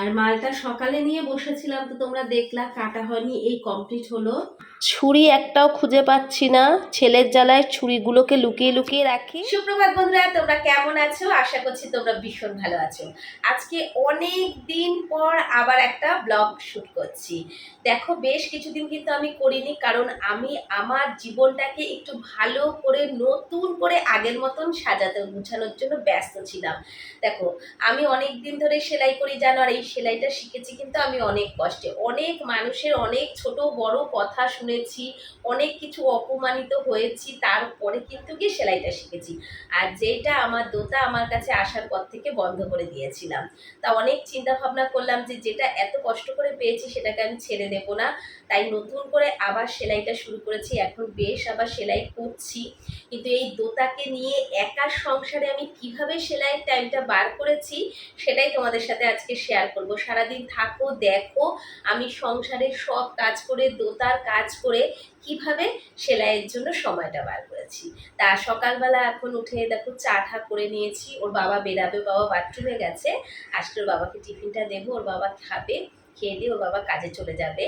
আর মালটা সকালে নিয়ে বসেছিলাম তো তোমরা দেখলা কাটা হয়নি এই কমপ্লিট হলো। ছুরি একটাও খুঁজে পাচ্ছি না। ছেলের জ্বালায় ছুরিগুলোকে লুকিয়ে লুকিয়ে রাখি। সুপ্রভাত বন্ধুরা, তোমরা কেমন আছো? আশা করছি তোমরা ভীষণ ভালো আছো। আজকে অনেক দিন পর আবার একটা ব্লগ শুট করছি। দেখো, বেশ কিছুদিন কিন্তু আমি করিনি, কারণ আমি আমার জীবনটাকে একটু ভালো করে, নতুন করে আগের মতন সাজাতে গুছানোর জন্য ব্যস্ত ছিলাম। দেখো, আমি অনেক দিন ধরে সেলাই করি, জানো, আর এই সেলাইটা শিখেছি কিন্তু আমি অনেক কষ্টে। অনেক মানুষের অনেক ছোট বড় কথা শুনেছি, অনেক কিছু অপমানিত হয়েছি, তারপরে কিন্তু কি সেলাইটা শিখেছি। আর যেটা আমার দোতা আমার কাছে আসার পর থেকে বন্ধ করে দিয়েছিলাম। তা অনেক চিন্তা ভাবনা করলাম যে যেটা এত কষ্ট করে পেয়েছি সেটাকে আমি ছেড়ে দেব না। তাই নতুন করে আবার সেলাইটা শুরু করেছি, এখন বেশ আবার সেলাই করছি। কিন্তু এই দোতাকে নিয়ে একা সংসারে আমি কীভাবে সেলাইয়ের টাইমটা বার করেছি, সেটাই তোমাদের সাথে আজকে শেয়ার করব। সারাদিন থাকো, দেখো, আমি সংসারের সব কাজ করে দোতার কাজ করে কীভাবে সেলাইয়ের জন্য সময়টা বার করেছি। তা সকালবেলা এখন উঠে দেখো চা ঠা করে নিয়েছি ওর বাবা বেরাবে বাবা বাথরুমে গেছে আজকে ওর বাবাকে টিফিনটা দেবো ওর বাবা খাবে খেয়ে দিয়ে ওর বাবা কাজে চলে যাবে।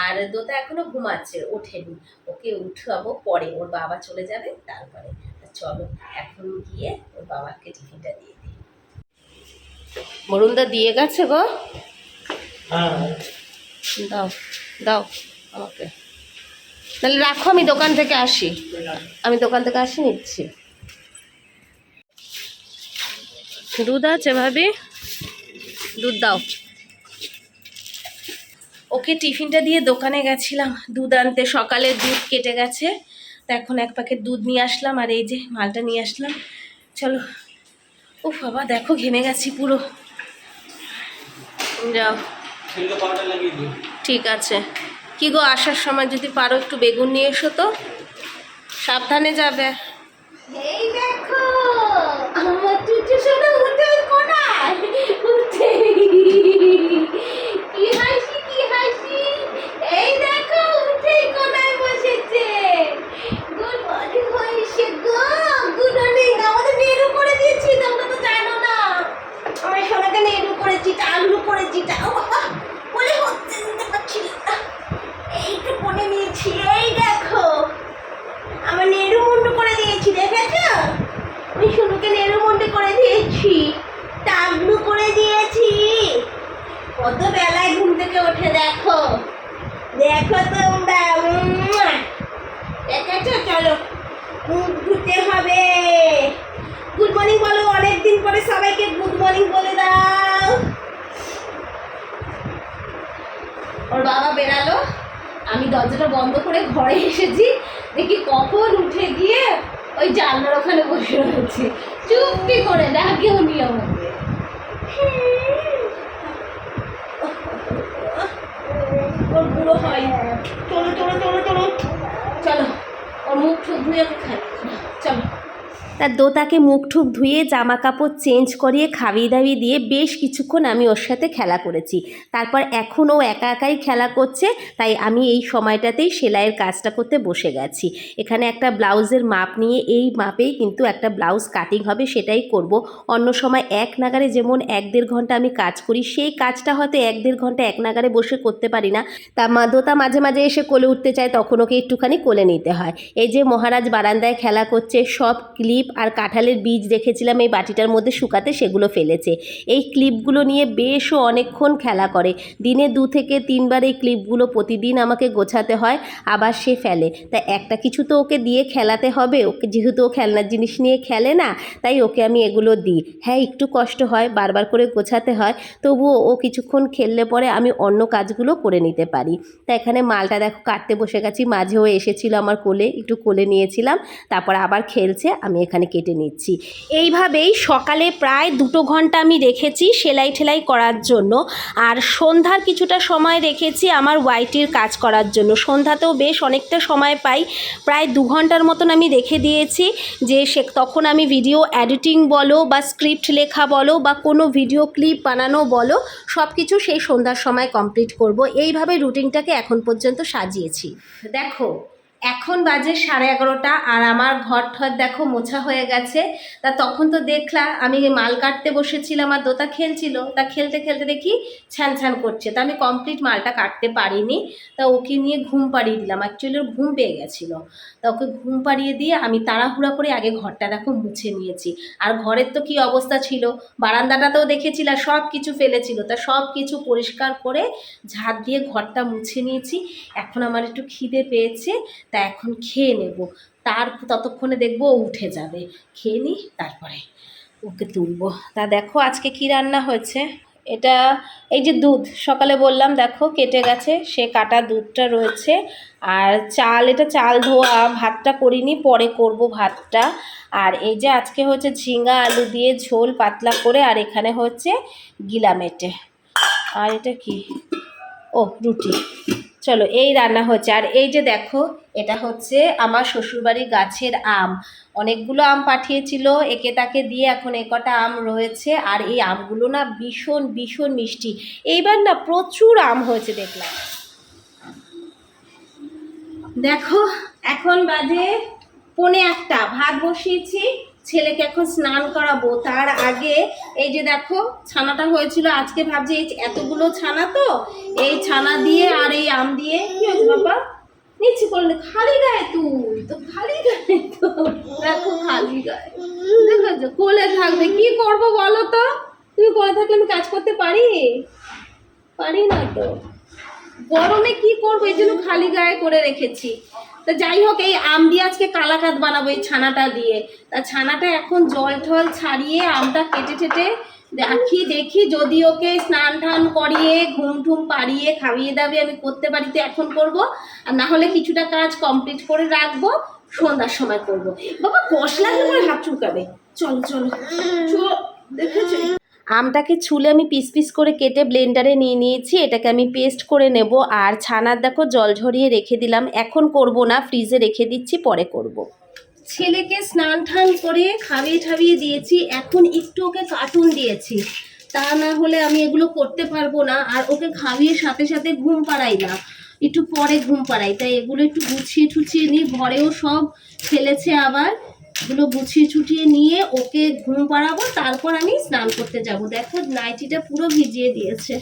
আর দোতা এখনও ঘুমাচ্ছে ওঠেনি ওকে উঠাবো পরে ওর বাবা চলে যাবে তারপরে। চলো এখন গিয়ে ওর বাবাকে টিফিনটা দিয়ে দিই। মরুনদা দিয়ে গেছে গো? হ্যাঁ। দাও দাও আমাকে। তাহলে রাখো আমি দোকান থেকে আসি। আমি দোকান থেকে আসি নিচ্ছি। দুধ আছে ভাবি? দুধ দাও। ওকে টিফিনটা দিয়ে দোকানে গেছিলাম। দুধ আনতে সকালে দুধ কেটে গেছে। তো এখন এক প্যাকেট দুধ নিয়ে আসলাম আর এই যে মালটা নিয়ে আসলাম। চলো। ও বাবা দেখো ঘেমে গেছি পুরো। যাও। ঠিক আছে। কি গো, আসার সময় যদি পারো একটু বেগুন নিয়ে এসো তো। সাবধানে যাবে। এই দেখো, আমার চুচু উঠে কোনায় উঠে কি হাসি কি হাসি এই দেখো উঠে কোনায় বসেছে গুড মর্নিং হয়েছে গো গুড মর্নিং আমাদের নেড়ু করে দিয়েছি তোমরা তো জানো না আমার সোনাকে নেড়ু করেছি টালু করেছি টা ও বাবা বলে হচ্ছে নিতে পারছি না এইটা বনে নিয়েছি এই দেখো আমার নেড়ু মুন্ডু করে দিয়েছি দেখেছ আমি শুনুকে নেড়ু মুন্ডু করে দিয়েছি টাগলু করে দিয়েছি কত বেলায় ঘুম থেকে ওঠে দেখো দেখো তোমরা উম্মুয়া। দেখেছ চলো মুখ ধুতে হবে গুড মর্নিং বলো অনেকদিন পরে সবাইকে গুড মর্নিং বলে দাও ওর বাবা বেরালো আমি দরজাটা বন্ধ করে ঘরে এসেছি। দেখি কখন উঠে গিয়ে ওই জানলার ওখানে বসে রয়েছে। চুপি করে? ডাকেও নি আমাকে ওর বুড়ো হয়। চলো চলো চলো চলো চলো ওর মুখ ঠুক নিয়ে আমি খাই। চলো। তার দোতাকে মুখ ঠুক ধুয়ে জামা কাপড় চেঞ্জ করিয়ে খাইয়ে দাবিয়ে দিয়ে বেশ কিছুক্ষণ আমি ওর সাথে খেলা করেছি। তারপর এখন ও একা একাই খেলা করছে, তাই আমি এই সময়টাতেই সেলাইয়ের কাজটা করতে বসে গেছি। এখানে একটা ব্লাউজের মাপ নিয়ে এই মাপেই কিন্তু একটা ব্লাউজ কাটিং হবে, সেটাই করব। অন্য সময় এক নাগারে যেমন এক দেড় ঘণ্টা আমি কাজ করি, সেই কাজটা হয়তো এক দেড় ঘণ্টা এক নাগারে বসে করতে পারি না। তা মা, দোতা মাঝে মাঝে এসে কোলে উঠতে চায়, তখন ওকে একটুখানি কোলে নিতে হয়। এই যে মহারাজ বারান্দায় খেলা করছে, সব ক্লিপ আর কাঁঠালের বীজ রেখেছিলাম এই বাটিটার মধ্যে শুকাতে সেগুলো ফেলেছে। এই ক্লিপগুলো নিয়ে বেশও অনেকক্ষণ খেলা করে। দিনে দু থেকে তিনবার এই ক্লিপগুলো প্রতিদিন আমাকে গোছাতে হয়, আবার সে ফেলে। তা একটা কিছু তো ওকে দিয়ে খেলাতে হবে, ওকে যেহেতু ও খেলনার জিনিস নিয়ে খেলে না, তাই ওকে আমি এগুলো দিই। হ্যাঁ একটু কষ্ট হয়, বারবার করে গোছাতে হয়, তবুও ও কিছুক্ষণ খেললে পরে আমি অন্য কাজগুলো করে নিতে পারি। তা এখানে মালটা দেখো, কাটতে বসে গেছি, মাঝেও এসেছিল আমার কোলে, একটু কোলে নিয়েছিলাম, তারপর আবার খেলছে, আমি এখানে কেটে নিচ্ছি। এইভাবেই সকালে প্রায় দুটো ঘণ্টা আমি রেখেছি সেলাই ঠেলাই করার জন্য। আর সন্ধ্যার কিছুটা সময় রেখেছি আমার ওয়াইটির কাজ করার জন্য। সন্ধ্যাতেও বেশ অনেকটা সময় পাই। প্রায় দু ঘণ্টার মতন আমি রেখে দিয়েছি যে সে তখন আমি ভিডিও এডিটিং বলো বা স্ক্রিপ্ট লেখা বলো বা কোনো ভিডিও ক্লিপ বানানো বলো সব কিছু সেই সন্ধ্যার সময় কমপ্লিট করব। এইভাবে রুটিনটাকে এখন পর্যন্ত সাজিয়েছি। দেখো এখন বাজে সাড়ে এগারোটা আর আমার ঘর ঠর দেখো মোছা হয়ে গেছে। তা তখন তো দেখলাম আমি মাল কাটতে বসেছিলাম আর দোতা খেলছিল। তা খেলতে খেলতে দেখি ছ্যান ছ্যান করছে। তা আমি কমপ্লিট মালটা কাটতে পারিনি। তা ওকে নিয়ে ঘুম পাড়িয়ে দিলাম। অ্যাকচুয়ালি ওর ঘুম পেয়ে গেছিল। তা ওকে ঘুম পাড়িয়ে দিয়ে আমি তাড়াহুড়া করে আগে ঘরটা দেখো মুছে নিয়েছি। আর ঘরের তো কি অবস্থা ছিল? বারান্দাটাতেও দেখেছিল সব কিছু ফেলেছিল। তা সব কিছু পরিষ্কার করে ঝাড় দিয়ে ঘরটা মুছে নিয়েছি। এখন আমার একটু খিদে পেয়েছে। তা এখন খেয়ে নেব। তার ততক্ষণে দেখব উঠে যাবে। খেয়ে নিই তারপরে ওকে তুলবো। তা দেখো আজকে কি রান্না হয়েছে? এটা এই যে দুধ, সকালে বললাম, দেখো কেটে গেছে, সে কাটা দুধটা রয়েছে। আর চাল, এটা চাল ধোয়া, ভাতটা করিনি, পরে করব ভাতটা। আর এই যে আজকে হচ্ছে ঝিঙ্গা আলু দিয়ে ঝোল পাতলা করে, আর এখানে হচ্ছে গিলামেটে। আর এটা কি? ও, রুটি। চলো, এই রান্না হচ্ছে। আর এই যে দেখো, এটা হচ্ছে আমার শ্বশুরবাড়ির গাছের আম। অনেকগুলো আম পাঠিয়েছিল, একে তাকে দিয়ে এখন এ কটা আম রয়েছে। আর এই আমগুলো না ভীষণ ভীষণ মিষ্টি। এইবার না প্রচুর আম হয়েছে, দেখলাম। দেখো, এখন বাজে পনে একটা। ভাত বসিয়েছি। ছেলেকে এখন স্নান করাবো। তার আগে এই যে দেখো, ছানাটা হয়েছিল, আজকে ভাবছি এই এতগুলো ছানা তো, এই ছানা দিয়ে আর এই আম দিয়ে, কি হয়েছে বাবা? নিচে করলে খালি গায়ে তুই, তো খালি গায়ে তো, দেখো খালি গায়ে। দেখো কোলে থাকবে, কি করব বলো তো? তুমি কোলে থাকলে আমি কাজ করতে পারি? পারি না তো। গরমে কি করব? এই জন্য খালি গায়ে করে রেখেছি। তা যাই হোক এই আম দিয়ে আজকে কালাকাত বানাবো এই ছানাটা দিয়ে। তা ছানাটা এখন জল টল ছাড়িয়ে আমটা কেটে টেটে দেখি দেখি যদি ওকে স্নান টান করিয়ে ঘুম ঠুম পাড়িয়ে খাইয়ে দাবিয়ে আমি করতে পারি তো এখন করব। আর না হলে কিছুটা কাজ কমপ্লিট করে রাখব সন্ধ্যার সময় করব। বাবা কষ লাগলে পরে হাত চুলকাবে। চলো চলো। চলো দেখেছ? আমটাকে ছুলে আমি পিস পিস করে কেটে ব্লেন্ডারে নিয়ে নিয়েছি, এটাকে আমি পেস্ট করে নেব। আর ছানার দেখো জল ঝরিয়ে রেখে দিলাম। এখন করব না, ফ্রিজে রেখে দিচ্ছি, পরে করব। ছেলেকে স্নান টান করে খাইয়ে ঠাবিয়ে দিয়েছি। এখন একটু ওকে কার্টুন দিয়েছি। তা না হলে আমি এগুলো করতে পারব না। আর ওকে খাইয়ে সাথে সাথে ঘুম পাড়াই না। একটু পরে ঘুম পাড়াই। তাই এগুলো একটু গুছিয়ে ঠুছিয়ে নিই। ঘরেও সব ফেলেছে আবার। এগুলো গুছিয়ে ছুটিয়ে নিয়ে ওকে ঘুম পাড়াবো, তারপর আমি স্নান করতে যাব। দেখো, নাইটিটা পুরো ভিজিয়ে দিয়েছে।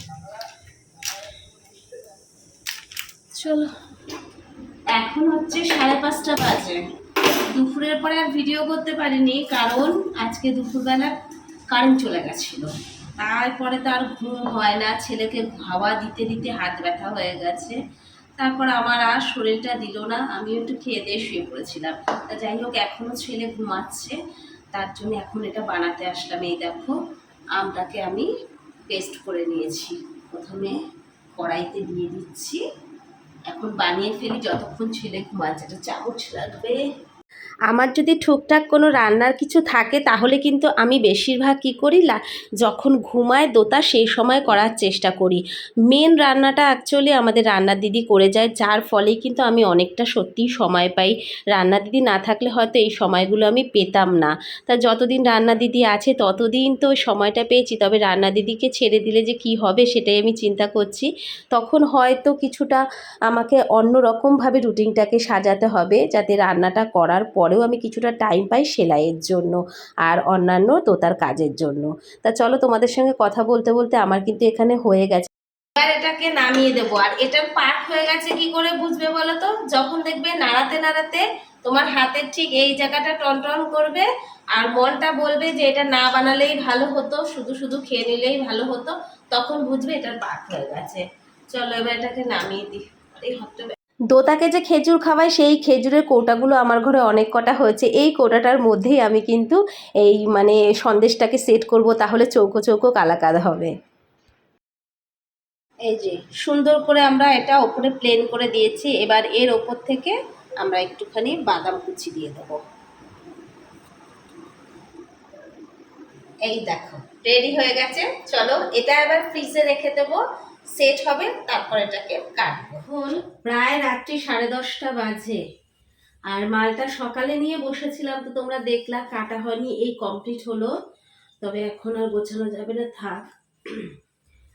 চলো। এখন হচ্ছে সাড়ে পাঁচটা বাজে। দুপুরের পরে আর ভিডিও করতে পারিনি, কারণ আজকে দুপুরবেলা কারেন্ট চলে গেছিল। তারপরে তো আর ঘুম হয় না, ছেলেকে হাওয়া দিতে দিতে হাত ব্যথা হয়ে গেছে। তারপর আমার আর শরীরটা দিল না আমি একটু খেয়ে দিয়ে শুয়ে পড়েছিলাম। তা যাই হোক এখনও ছেলে ঘুমাচ্ছে, তার জন্য এখন এটা বানাতে আসলাম। এই দেখো, আমটাকে আমি পেস্ট করে নিয়েছি। প্রথমে কড়াইতে দিয়ে দিচ্ছি। এখন বানিয়ে ফেলি, যতক্ষণ ছেলে ঘুমাচ্ছে। একটা চামচ লাগবে। আমার যদি ঠিকঠাক কোনো রান্নার কিছু থাকে, তাহলে কিন্তু আমি বেশিরভাগ কী করি লা, যখন ঘুমায় দোতা সেই সময় করার চেষ্টা করি। মেন রান্নাটা অ্যাকচুয়ালি আমাদের রান্নার দিদি করে যায়, যার ফলে কিন্তু আমি অনেকটা সত্যিই সময় পাই। রান্না দিদি না থাকলে হয়তো এই সময়গুলো আমি পেতাম না। তা যতদিন রান্না দিদি আছে, ততদিন তো সময়টা পেয়েছি। তবে রান্না দিদিকে ছেড়ে দিলে যে কি হবে সেটাই আমি চিন্তা করছি। তখন হয়তো কিছুটা আমাকে অন্য রকমভাবে রুটিনটাকে সাজাতে হবে, যাতে রান্নাটা করার পরেও আমি কিছুটা টাইম পাই সেলাইয়ের জন্য আর অন্যান্য তোতার কাজের জন্য। তা চলো তোমাদের সঙ্গে কথা বলতে বলতে আমার কিন্তু এখানে হয়ে গেছে। এবার এটাকে নামিয়ে দেবো। আর এটার পাক হয়ে গেছে কি করে বুঝবে বলো তো? যখন দেখবে নাড়াতে নাড়াতে তোমার হাতের ঠিক এই জায়গাটা টন টন করবে আর মনটা বলবে যে এটা না বানালেই ভালো হতো, শুধু শুধু খেয়ে নিলেই ভালো হতো, তখন বুঝবে এটার পাক হয়ে গেছে। চলো এবার এটাকে নামিয়ে দিই। এই হাতটা দোতাকে যে খেজুর খাওয়াই, সেই খেজুরের কৌটাগুলো আমার ঘরে অনেক কটা হয়েছে। এই কৌটাটার মধ্যেই আমি কিন্তু এই মানে সন্দেশটাকে সেট করব, তাহলে চৌকো চৌকো কালাকাদ হবে। এই যে, সুন্দর করে আমরা এটা ওপরে প্লেন করে দিয়েছি, এবার এর ওপর থেকে আমরা একটুখানি বাদাম কুচি দিয়ে দেবো। এই দেখো রেডি হয়ে গেছে। চলো, এটা এবার ফ্রিজে রেখে দেবো। সেট হবে, তারপর এটাকে কাটবো এখন প্রায় রাত্রি সাড়ে দশটা বাজে। আর মালটা সকালে নিয়ে বসেছিলাম তো তোমরা দেখলা, কাটা হয়নি, এই কমপ্লিট হলো। তবে এখন আর গোছানো যাবে না, থাক।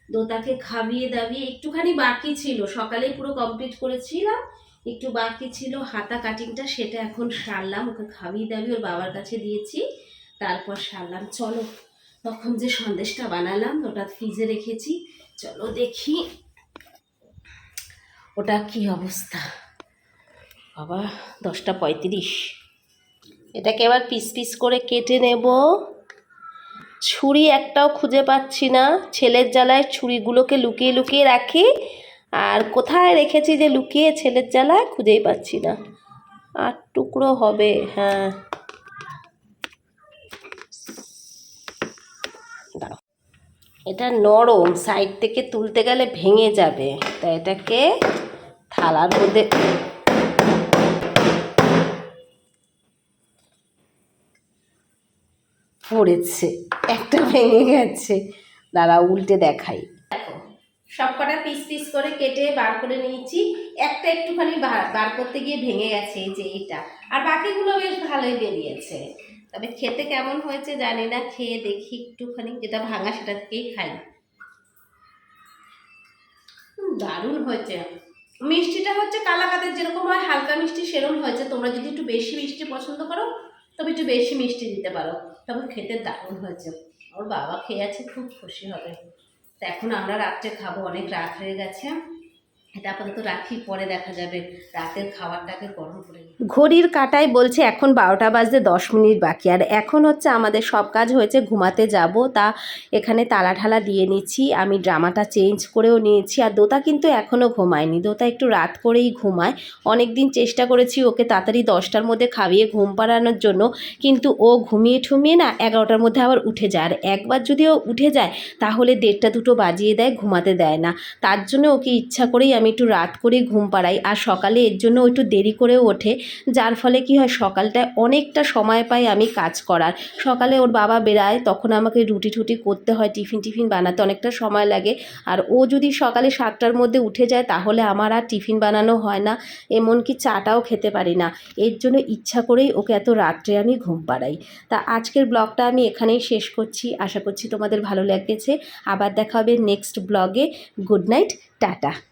দোতাকে খাবিয়ে দাবিয়ে একটুখানি বাকি ছিল, সকালেই পুরো কমপ্লিট করেছিলাম। একটু বাকি ছিল, হাতা কাটিংটা সেটা এখন সারলাম, ওকে খাবিয়ে দাবি ওর বাবার কাছে দিয়েছি। তারপর সারলাম, চলো, তখন যে সন্দেশটা বানালাম, ওটা ফ্রিজে রেখেছি। চলো দেখি। ওটা কি অবস্থা? বাবা, দশটা পঁয়ত্রিশ। এটাকে এবার পিস পিস করে কেটে নেব। ছুরি একটাও খুঁজে পাচ্ছি না। ছেলের জ্বালায় ছুরিগুলোকে লুকিয়ে লুকিয়ে রাখি। আর কোথায় রেখেছি যে লুকিয়ে ছেলের জ্বালায় খুঁজেই পাচ্ছি না। আর টুকরো হবে হ্যাঁ। এটা নরম সাইড থেকে তুলতে গেলে ভেঙে যাবে। তাই এটাকে থালার মধ্যে পড়েছে। একটা ভেঙে গেছে। দাঁড়া, উল্টে দেখাই। দেখো, সব কটা পিস পিস করে কেটে বার করে নিয়েছি। একটা একটুখানি বার বার করতে গিয়ে ভেঙে গেছে এই যে এটা। আর বাকিগুলো বেশ ভালোই বেরিয়েছে। তবে খেতে কেমন হয়েছে জানি না, খেয়ে দেখি একটুখানি, যেটা ভাঙা সেটা থেকেই খাই। দারুণ হয়েছে। মিষ্টিটা হচ্ছে কালাকাতের যেরকম হয়, হালকা মিষ্টি সেরকম হয়েছে। তোমরা যদি একটু বেশি মিষ্টি পছন্দ করো, তবে একটু বেশি মিষ্টি দিতে পারো। তবে খেতে দারুণ হয়েছে। ওর বাবা খেয়ে আছে, খুব খুশি হবে। তো এখন আমরা রাত্রে খাব, অনেক রাত হয়ে গেছে। এটা আপাতত রাখি, পরে দেখা যাবে। রাতের খাবারটাকে গরম করে ঘড়ির কাটায় বলছে, এখন বারোটা বাজতে দশ মিনিট বাকি। আর এখন হচ্ছে আমাদের সব কাজ হয়েছে, ঘুমাতে যাব। তা এখানে তালা ঠালা দিয়ে নিচ্ছি। আমি ড্রামাটা চেঞ্জ করেও নিয়েছি। আর দোতা কিন্তু এখনও ঘুমায়নি। দোতা একটু রাত করেই ঘুমায়। অনেক দিন চেষ্টা করেছি ওকে তাড়াতাড়ি দশটার মধ্যে খাইয়ে ঘুম পাড়ানোর জন্য। কিন্তু ও ঘুমিয়ে ঠুমিয়ে না এগারোটার মধ্যে আবার উঠে যায়। আর একবার যদি ও উঠে যায়, তাহলে দেড়টা দুটো বাজিয়ে দেয়, ঘুমাতে দেয় না। তার জন্য ওকে ইচ্ছা করেই আমি একটু রাত করেই ঘুম পাড়াই আর সকালে এর জন্য একটু দেরি করেও ওঠে, যার ফলে কি হয় সকালটায় অনেকটা সময় পাই আমি কাজ করার। সকালে ওর বাবা বেরায়, তখন আমাকে রুটি টুটি করতে হয়, টিফিন টিফিন বানাতে অনেকটা সময় লাগে। আর ও যদি সকালে সাতটার মধ্যে উঠে যায়, তাহলে আমার আর টিফিন বানানো হয় না, এমনকি চাটাও খেতে পারি না। এর জন্য ইচ্ছা করেই ওকে এত রাত্রে আমি ঘুম পাড়াই। তা আজকের ব্লগটা আমি এখানেই শেষ করছি। আশা করছি তোমাদের ভালো লেগেছে। আবার দেখা হবে নেক্সট ব্লগে। Good night, tata.